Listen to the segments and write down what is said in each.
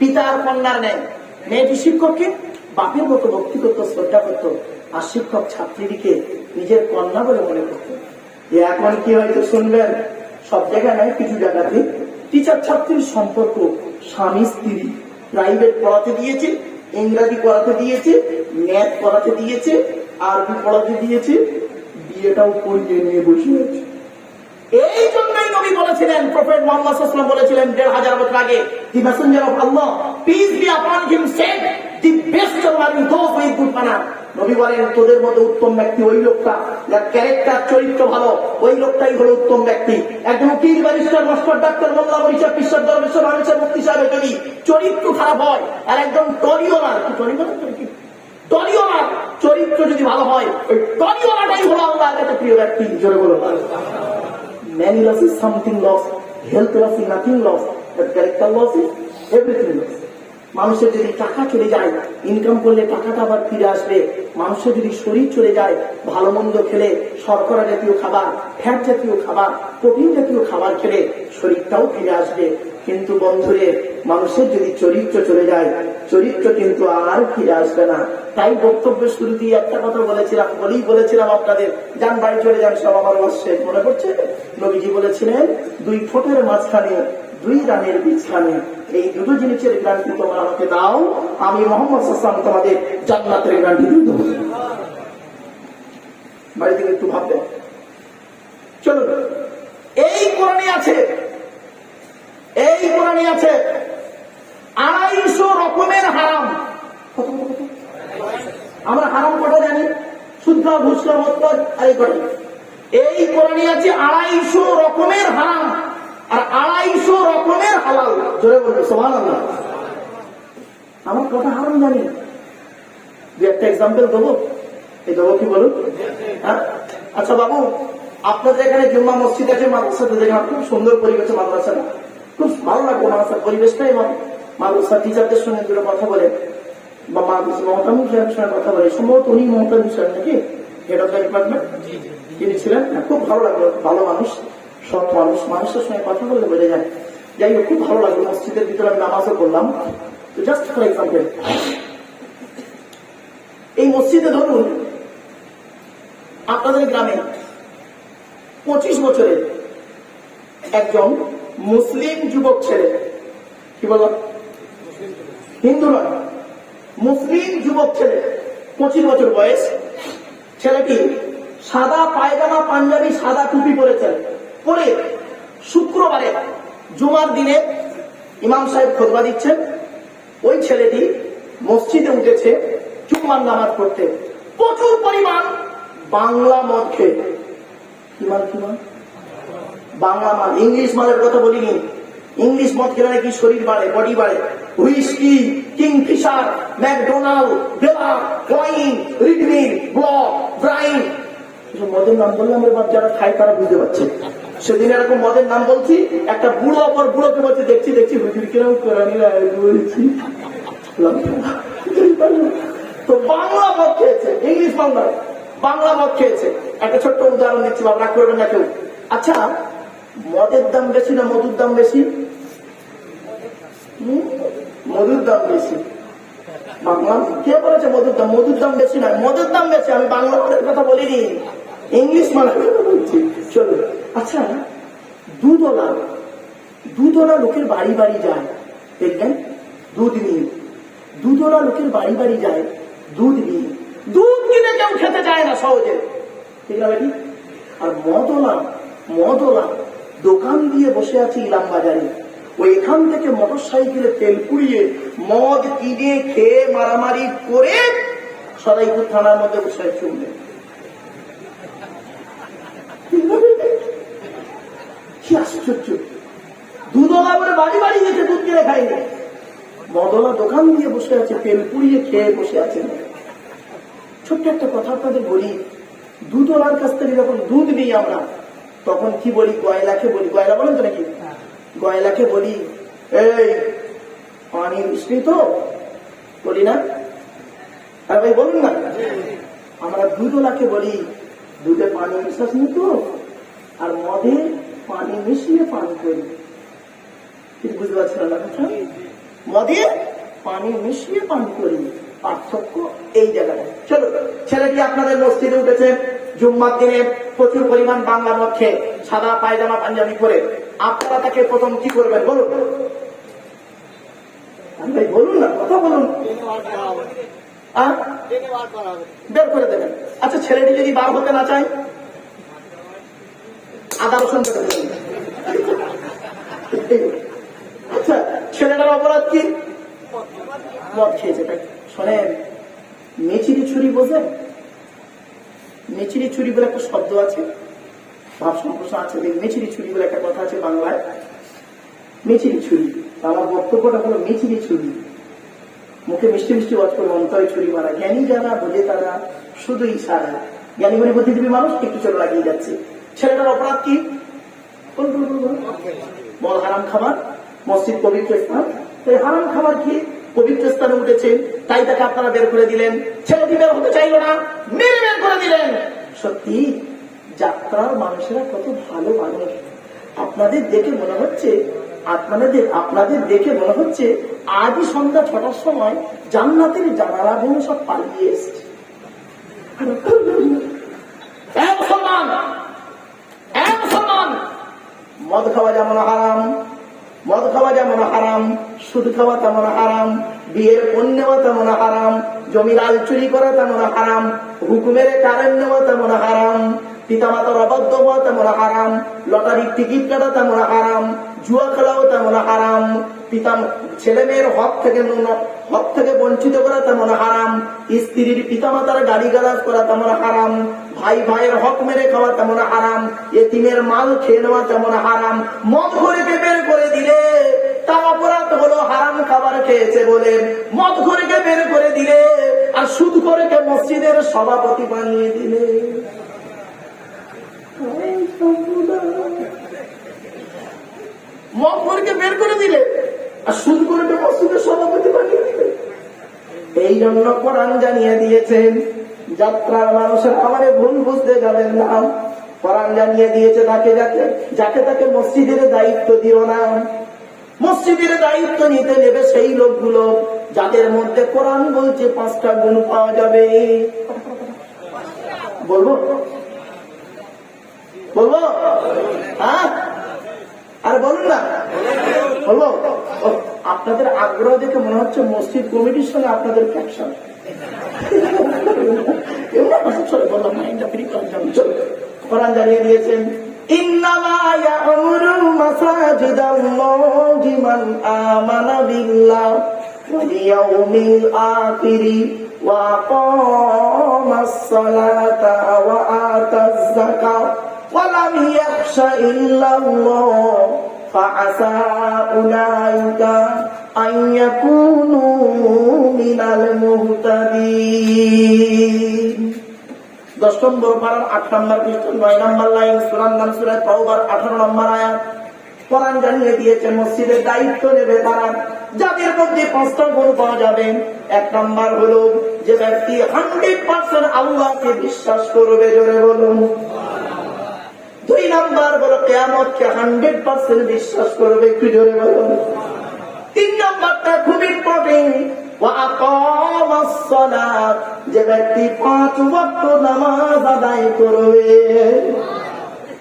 পিতা আর কন্যার নেয় মেয়েটি শিক্ষককে, বাপের মতো ভক্তি করত, শ্রদ্ধা করত, আর শিক্ষক ছাত্রীটিকে নিজের কন্যা বলে মনে করত। এখন কি হয়তো শুনবেন? সব জায়গায় নয়, কিছু জায়গাতে। টিচার ছাত্রীর সম্পর্ক, স্বামী, স্ত্রী প্রাইভেট পড়াতে দিয়েছে, ইংরাজি পড়াতে দিয়েছে ম্যাথ পড়াতে দিয়েছে, আরবি পড়াতে দিয়েছে, বিয়েটাও করিয়ে নিয়ে বসে আছে। এই নবী বলেছিলেন, প্রফেট মোহাম্মদ সাল্লাম বলেছিলেন, দেড় হাজার বছর আগে the messenger of Allah peace be upon him said the best of loving those with good manner নবী বলেন, তোদের মধ্যে উত্তম ব্যক্তি ওই লোকটা, যার ক্যারেক্টার চরিত্র ভালো, ওই লোকটাই হলো উত্তম ব্যক্তি। একজন উকিল, ব্যারিস্টার, মাস্টার, ডাক্তার, মোল্লা মরিচা পিসার দরবেশ্বর মানুষের মুক্তি সাহেব যদি চরিত্র খারাপ হয়, আর একজন কি টরিওনার কি চরিত্র যদি ভালো হয়, ওই টরিওনাটাই হলো আল্লাহর কাছে প্রিয় ব্যক্তি। জোরে বলো many losses, something lost, health loss is nothing lost, but character loses, everything lost. মানুষের যদি টাকা চলে যায় ইনকাম করলে টাকাটা আবার ফিরে আসবে। মানুষের যদি শরীর চলে যায়, ভালো মন্দ খেলে, শর্করা জাতীয় খাবার ফ্যাট জাতীয় খাবার প্রোটিন জাতীয় খাবার খেলে শরীরটাও ফিরে আসবে। কিন্তু বন্ধুরে, মানুষের যদি চরিত্র চলে যায়, চরিত্র কিন্তু আর ফিরে আসবে না। তাই বক্তব্যের শুরুতেই একটা কথা বলেছিলাম, বলেই বলেছিলাম আপনাদের, যান বাড়ি চলে যান সব আমার বসছে মনে পড়ছে? নবীজি বলেছিলেন, দুই ফোটের মাঝখানে দুই রানের বীজখানে এই দুটো জিনিসের গ্রান্টি তোমরা আমাকে দাও। আমি মোহাম্মদ সাল্লাম তোমাদের জান্নাতের গ্রান্টি দিয়ে দেবো। বাড়ি থেকে একটু ভাববেন চলুন। এই কোরআনে আছে। এই কোরআনে আছে, আড়াইশো রকমের হারাম? আমরা হারাম কটা জানি। শুদ্ধ এই কটা। এই কোরআনে আছে আড়াইশো রকমের হারাম। আর আড়াইশো রকমের হালাল। জোরে বলবে সোমান আমার কটা হারাম জানি। দু একটা এক্সাম্পল দেবো। এই দেবো কি বলুন? হ্যাঁ? আচ্ছা বাবু আপনাদের এখানে জুম্মা মসজিদ আছে মাদ্রাসাতে দেখলাম খুব সুন্দর পরিবেশে মাদ্রাসাটা খুব ভালো লাগল মাদ্রাসার পরিবেশটা এবং মাদ্রাসার টিচারদের সঙ্গে দুটো কথা বলে বা মাদ্রাসা মমতামুল সাহেবের সঙ্গে কথা বলে সম্ভবত উনি মমতামুল সাহেব নাকি? হেড অফ দ্য ডিপার্টমেন্ট তিনি ছিলেন? হ্যাঁ, খুব ভালো লাগল ভালো মানুষ। সৎ মানুষ, মানুষের সঙ্গে কথা বললে বেড়ে যায়। যাই হোক, খুব ভালো লাগল মসজিদের ভিতরে আমি নামাজও করলাম জাস্ট ফর এক্সাম্পল এই মসজিদে ধরুন, আপনাদের গ্রামে পঁচিশ বছরের একজন মুসলিম যুবক ছেলে, কি বল? হিন্দু নয়। মুসলিম যুবক ছেলে, পঁচিশ বছর বয়স। ছেলেটি সাদা পায়জামা, পাঞ্জাবি, সাদা টুপি পরেছেন। পরে শুক্রবারে, জুমার দিনে ইমাম সাহেব খোদবা দিচ্ছেন। ওই ছেলেটি মসজিদে উঠেছে জুম্মার নামাজ পড়তে। প্রচুর পরিমাণ বাংলা মদ খেয়ে। কি মাল কি মাল? বাংলা মাল। ইংলিশ মালের কথা বলিনি। ইংলিশ মদ খেলে নাকি শরীর বাড়ে বডি বাড়ে। হুইস্কি, কিংফিশার, ম্যাকডোনাল্ড বেলা ওয়াইন রিডমিন ব্লক ব্রাইন। এসব মদের নাম বললে আমরা যারা খাই তারা বুঝতে পারছে। সেদিন এরকম মদের নাম বলছি, একটা বুড়ো অপর বুড়োকে বলছে, দেখছি দেখছি, হুজুর, কিরম করে নিলে বলছি। তো বাংলা মদ খেয়েছে, ইংলিশ বাংলা বাংলা মদ খেয়েছে। একটা ছোট্ট উদাহরণ দিচ্ছি বাবা করবেন না কেউ। আচ্ছা মদের দাম বেশি না মধুর দাম বেশি? মধুর দাম বেশি। বাংলা, কে বলেছে মধুর দাম? মধুর দাম বেশি নয় মধুর দাম বেশি, আমি বাংলা কথা বলিনি। ইংলিশ কথা বলছি। চলো আচ্ছা দুধওয়ালা দুধওয়ালা লোকের বাড়ি বাড়ি যায়, দেখবেন? দুধ নিয়ে দুধওয়ালা লোকের বাড়ি বাড়ি যায় দুধ নিয়ে দুধ কিনে কেউ খেতে চায় না সহজে। ঠিক না বেটি? আর মদওয়ালা মদওয়ালা দোকান দিয়ে বসে আছে ইলাম বাজারে। ওই এখান থেকে মোটর সাইকেলে তেল পুড়িয়ে মদ কিনে খেয়ে মারামারি করে সদাইপুর থানার মধ্যে বসে চলবে কি আশ্চর্য। দুধওয়ালা করে বাড়ি বাড়ি গেছে দুধ কিনে খাইনি মদলা দোকান দিয়ে বসে আছে তেল পুড়িয়ে খেয়ে বসে আছে। ছোট্ট একটা কথা আপনাদের বলি দুধওয়ালার কাছ থেকে যখন দুধ নিই আমরা তখন কি বলি গয়লাকে বলি? গয়লা বলেন তো নাকি? গয়লাকে বলি এই পানি মিষ্টি তো? বলি না। আর ভাই বলুন না। আমরা দুধওয়ালাকে বলি দুধে পানি মিশাস নি তো? আর মদে পানি মিশিয়ে পান করি ঠিক বুঝতে পারছিলাম না কথা? মদে পানি মিশিয়ে পান করি পার্থক্য এই জায়গাটা চলো ছেলেটি আপনাদের মসজিদে উঠেছে। জুম্মার দিনে প্রচুর পরিমাণ বাংলা মদ খেয়ে সাদা পায়জামা পাঞ্জাবি করে আপনারা তাকে প্রথম কি করবেন? বলুন। ভাই বলুন না কথা বলুন। বের করে দেবেন। আচ্ছা ছেলেটি যদি বার হতে না চায়? আচ্ছা মেচিরি ছুরি বলে একটা শব্দ আছে, ভাব আছে মেচিরি ছুরি বলে একটা কথা আছে বাংলায়। মেচিরি ছুরি আমার বক্তব্যটা হলো মেচিরি ছুরি। মুখে মিষ্টি মিষ্টি ওয়াজ করে অন্তরে ছুরি মারা। জ্ঞানী যারা, বোঝে তারা শুধু ইশারা জ্ঞানী বলে বুদ্ধিজীবী মানুষ, একটু চলে লাগিয়ে যাচ্ছে। ছেলেটার অপরাধ কি। মদ হারাম খাবার, মসজিদ পবিত্র স্থান। তাই হারাম খাবার কি? পবিত্র স্থানে উঠেছে, তাই তাকে আপনারা বের করে দিলেন। ছেলেটি বের হতে চাইল না, মেরে বের করে দিলেন। সত্যি, যাত্রার মানুষেরা কত ভালো মানুষ। আপনাদের দেখে মনে হচ্ছে, আপনাদের আপনাদের দেখে মনে হচ্ছে, আজই সন্ধ্যা ছটার সময় জান্নাতের জানালা ভেঙে সব পালিয়ে এসছে। মদ খাওয়া যেমন হারাম, মদ খাওয়া যেমন হারাম, সুদ খাওয়া তেমন হারাম, বিয়ের পণ্য নেওয়া তেমন হারাম জমির আল চুরি করা তেমন হারাম, হুকুমের কারেন্ট নেওয়া তেমন হারাম, পিতামাতার অবাধ্য হওয়া তেমন হারাম, লটারির টিকিট কাটা তেমন হারাম, জুয়া খেলাও তেমন হারাম, পিতা, ছেলে মেয়ের হক থেকে হক থেকে বঞ্চিত করা তেমন হারাম, স্ত্রীর পিতামাতার গাড়ি গালাজ করা তেমন হারাম ভাই ভাইয়ের হক মেরে খাওয়া তেমন হারাম, এতিমের মাল খেয়ে নেওয়া তেমন হারাম। মদ ঘুরেকে বের করে দিলে? তার অপরাধ হলো হারাম খাবার খেয়েছে বলে। মদ ঘুরেকে বের করে দিলে? আর সুদ করেকে মসজিদের সভাপতি বানিয়ে দিলে? মদ ঘুরেকে বের করে দিলে? আর সুদ করেকে মসজিদের সভাপতি বানিয়ে দিলে? এই জন্য কোরআন জানিয়ে দিয়েছেন যাত্রার মানুষের আমারে ভুল বুঝতে যাবেন না। কোরআন জানিয়ে দিয়েছে তাকে যাকে যাকে তাকে মসজিদের দায়িত্ব দিও না। মসজিদের দায়িত্ব নিতে নেবে সেই লোকগুলো, যাদের মধ্যে কোরআন বলছে পাঁচটা গুণ পাওয়া যাবে। বলব? বলব? হ্যাঁ? আর বলুন না। বলব? আপনাদের আগ্রহ দেখে মনে হচ্ছে মসজিদ কমিটির সঙ্গে আপনাদের ফ্যাকশন বললাম মাইন্ডটা ফ্রি করার জন্য চলো কোরআন জানিয়ে দিয়েছেন إنما يأمر مساجد الله من آمن بالله واليوم الآخر وأقام الصلاة وآتى الزكاة ولم يخش إلا الله فعسى أولئك أن يكونوا من المهتدين দশ নম্বর পাড়ার আট নম্বর পৃষ্ঠ নয় নম্বর লাইন সুরান নাম সুরায় তওবার আঠারো নম্বর আয়াত কোরআন জানিয়ে দিয়েছে মসজিদের দায়িত্ব নেবে তারা যাদের মধ্যে পাঁচটা গুণ পাওয়া যাবে এক নম্বর হলো যে ব্যক্তি হান্ড্রেড পার্সেন্ট আল্লাহকে বিশ্বাস করবে জোরে বলুন দুই নাম্বার বলো কেয়ামতকে হান্ড্রেড পার্সেন্ট বিশ্বাস করবে একটু জোরে বলুন তিন নাম্বারটা খুব ইম্পর্টেন্ট যে ব্যক্তি পাঁচ ওয়াক্ত নামাজ আদায় করবে।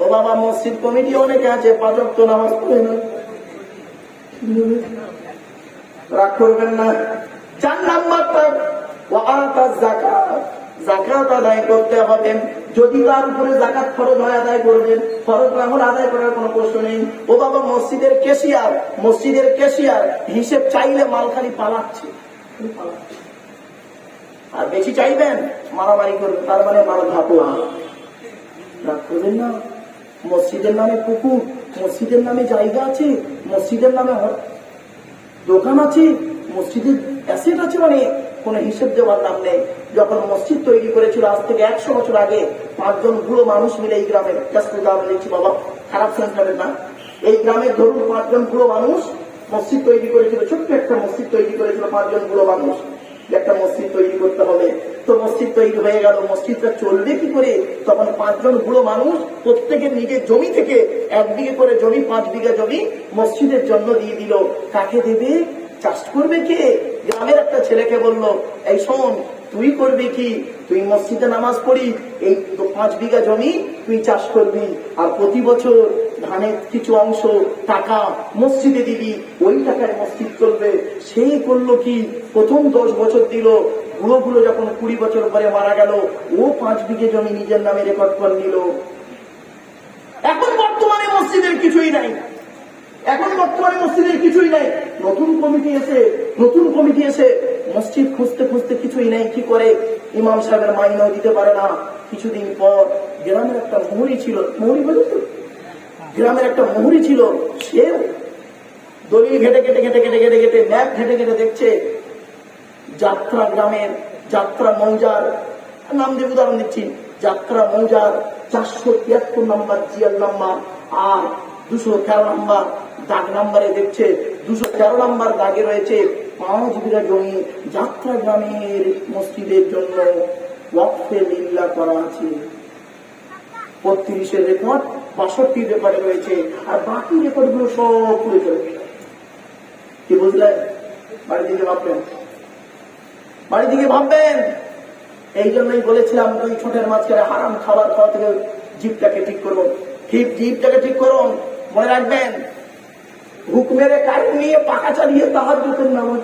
ও বাবা, মসজিদ কমিটি অনেকে আছে, পাঁচ ওয়াক্ত নামাজ পড়ে না। রাগ করবেন না। চার নাম্বারটা জাকাত জাকাত আদায় করতে হবে। যদি তার উপরে জাকাত ফরজ হয় আদায় করবেন, ফরজ না হলে আদায় করার কোনো প্রশ্ন নেই। ও বাবা, মসজিদের কেশিয়ার মসজিদের কেশিয়ার, হিসেব চাইলে মাল খালি পালাচ্ছে। আর বেশি চাইবেন, মারামারি করবেন, তার মানে মারা করবেন না। মসজিদের নামে পুকুর, মসজিদের নামে জায়গা আছে, মসজিদের নামে দোকান আছে, মসজিদের অ্যাসেট আছে মানে কোন হিসেব দেওয়ার নাম নেই। যখন মসজিদ তৈরি করেছিল, আজ থেকে একশো বছর আগে পাঁচজন বুড়ো মানুষ মিলে এই গ্রামের কাছে গ্রামে লিখছি বাবা, খারাপ শুনতে না এই গ্রামের ধরুন পাঁচজন বুড়ো মানুষ মসজিদ তৈরি করেছিল, ছোট্ট একটা মসজিদ তৈরি করেছিল পাঁচজন বুড়ো মানুষ। একটা মসজিদ তৈরি করতে হবে। তো মসজিদ তৈরি হয়ে গেল, মসজিদটা চলবে কি করে? তখন পাঁচজন বুড়ো মানুষ প্রত্যেকের নিজের জমি থেকে এক বিঘে করে জমি, পাঁচ বিঘা জমি মসজিদের জন্য দিয়ে দিল। কাকে দেবে? চাষ করবে কে? গ্রামের একটা ছেলেকে বলল, এই শোন, তুই করবি কি? তুই মসজিদে নামাজ পড়ি, এই পাঁচ বিঘা জমি তুই চাষ করবি, আর প্রতি বছর ধানের কিছু অংশ টাকা মসজিদে দিবি। ওই টাকায় মসজিদ চলবে। সেই করল কি? প্রথম দশ বছর দিল বুড়ো বুড়ো যখন কুড়ি বছর পরে মারা গেল, ও পাঁচ বিঘে জমি নিজের নামে রেকর্ড করে নিল। এখন বর্তমানে মসজিদের কিছুই নাই। এখন বর্তমানে মসজিদের কিছুই নাই। নতুন কমিটি এসে, নতুন কমিটি এসে মসজিদ খুঁজতে খুঁজতে কিছুই নেই, কি করে ইমাম সাহেবের মাইনাও দিতে পারে না? কিছুদিন পর গ্রামের একটা মুহুরি ছিল, মুহুরি বলে তো। গ্রামের একটা মুহুরি ছিল সে দলিল ঘেটে ঘেটে ঘেটে ঘেটে ঘেটে ঘেটে ম্যাপ ঘেটে ঘেটে দেখছে, যাত্রা গ্রামের যাত্রা মৌজার, নাম দিয়ে উদাহরণ দিচ্ছি, যাত্রা মৌজার চারশো তিয়াত্তর নাম্বার জিয়াল নাম্বার আর দুশো তেরো নাম্বার দাগ নাম্বারে দেখছে, দুশো তেরো নাম্বার দাগে রয়েছে পাঁচ বিঘা জমি, যাত্রা গ্রামের মসজিদের জন্য ওয়াকফে লিল্লা করা আছে। বত্রিশের রেকর্ড বাষট্টি রেকর্ডে রয়েছে, আর বাকি রেকর্ডগুলো সব পুড়ে চলে কি বুঝলেন? বাড়ি দিকে ভাববেন? বাড়ি দিকে ভাববেন? এই জন্যই বলেছিলাম দুই ছোটের মাঝখানে হারাম খাবার খাওয়া থেকে জীবটাকে ঠিক করুন। ঠিক জীবটাকে ঠিক করুন। মনে রাখবেন হুকমের কারণ নিয়ে পাকা চালিয়ে তাহার নামাজ